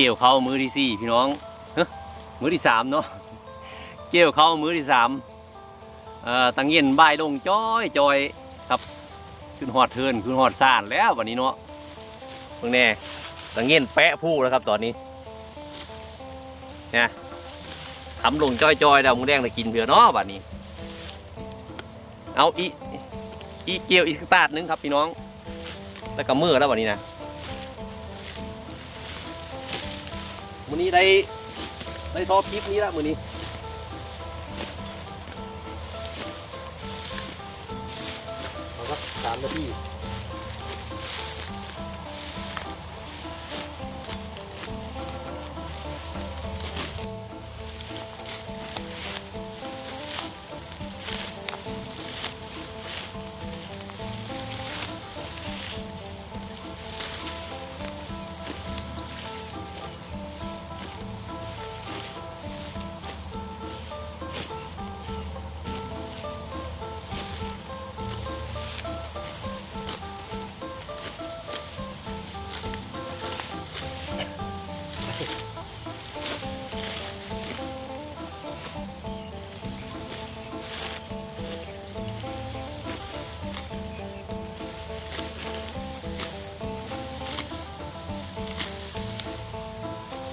เกี่ยวเข้ามือที่สี่พี่น้องมือที่สามเนาะเกี่ยวเข้ามือที่สามอ่อตังเย็นบ่ายลงจ้อยจอยครับขึ้นหอดเทินขึ้นหอดซ่านแล้ววันนี้เนาะเพิ่งแน่ตังเย็นแปะผู้แล้วครับตอนนี้เนี่ยทำลงจ้อยจอยๆแล้วมึงแดงได้กินเผื่อเนาะบัดนี้ เอาอีอีเกี่ยวอีกสตาร์ทหนึงครับพี่น้องแล้วก็มือแล้ววันนี้นะ มือนี้ได้ได้ทอคลิปนี้ละมือนี้เอาครับสามนาที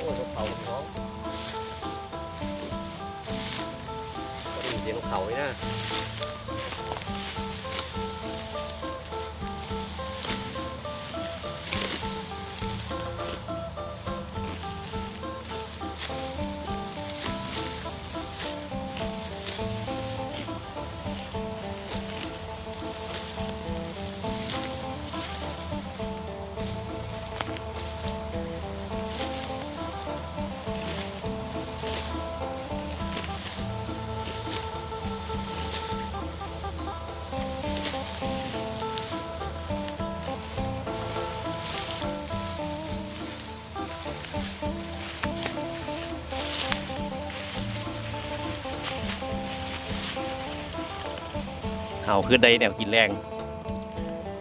อ้ยเขาน้องก็ด้ยินเสียงเขาเลย เขาคือได้แนวกินแรง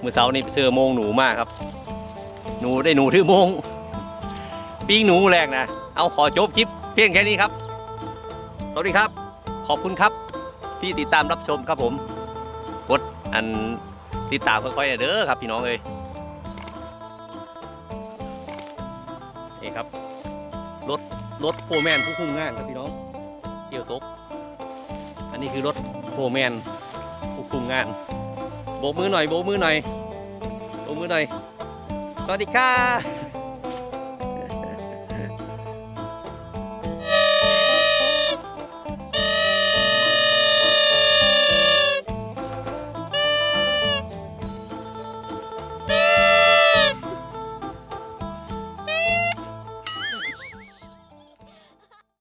มือเสานี่ไปเสื้อโมงหนูมากครับ หนูได้หนูถือโมงปิ้งหนูแรงนะเอาขอจบคลิปเพียงแค่นี้ครับ สวัสดีครับ ขอบคุณครับ ที่ติดตามรับชมครับผมกดอันติดตามค่อยๆเด้อครับพี่น้องเลยนี่ครับรถรถโฟร์แมนผู้คุ้มงานครับพี่น้องเกี่ยวตกอันนี้คือรถโฟร์แมน ผู้คุมงาน โบกมือหน่อย โบกมือหน่อย โบกมือหน่อย สวัสดีค่ะ